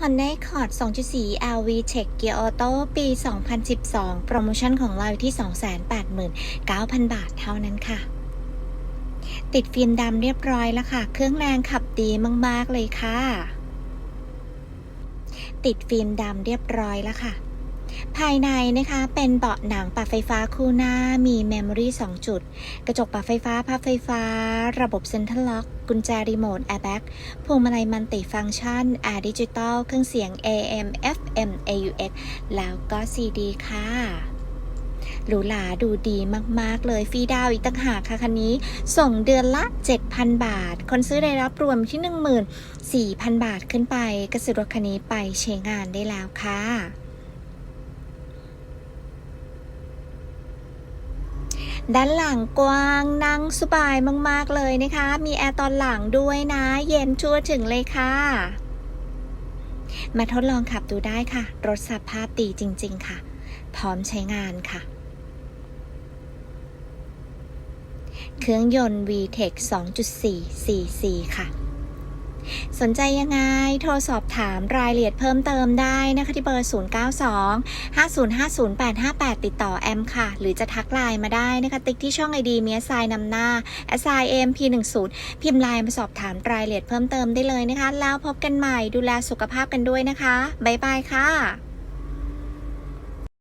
Honda Accord 2.4 LV Tech Gear Auto ปี 2012 โปรโมชั่นของเราอยู่ที่ 289,000 บาทเท่านั้นค่ะ ติดฟิล์มดำเรียบร้อยแล้วค่ะ เครื่องแรงขับดีมาก ๆ เลยค่ะ ติดฟิล์มดำเรียบร้อยแล้วค่ะ ภายในนะคะเป็นเบาะหนังปรับไฟฟ้าคู่หน้ามีเมมโมรี่2จุด กระจกปรับไฟฟ้าพับไฟฟ้า ระบบเซ็นทรัลล็อก กุญแจรีโมทแอร์แบ็กพวงมาลัยมัลติฟังก์ชันแอร์ดิจิตอลเครื่องเสียง AM FM AUX แล้วก็ CD ค่ะหรูหราดูดีมาก ๆ เลยฟรีดาวอีกต่างหากค่ะคันนี้ ส่งเดือนละ 7,000 บาท คนซื้อได้รับรวมที่ 14,000 บาทขึ้นไป ก็ซื้อรถคันนี้ไปใช้งานได้แล้วค่ะ ด้านหลังกว้างนั่งสบายมากๆเลยนะคะ มีแอร์ตอนหลังด้วยนะ เย็นชั่วถึงเลยค่ะ มาทดลองขับดูได้ค่ะ รถสภาพดีจริง ๆ ค่ะ พร้อมใช้งานค่ะ เครื่องยนต์ VTEC 2.4 cc ค่ะ สนใจยังไง โทรสอบถามรายละเอียดเพิ่มเติมได้นะคะที่เบอร์ 092 5050858 ติดต่อแอมค่ะ หรือจะทักไลน์มาได้นะคะ ติ๊กที่ช่องไอดีเมียซายนำหน้า s i m p 1 0พิมพ์ไลน์มาสอบถามรายละเอียดเพิ่มเติมได้เลยนะคะ แล้วพบกันใหม่ดูแลสุขภาพกันด้วยนะคะ บ๊ายบายค่ะ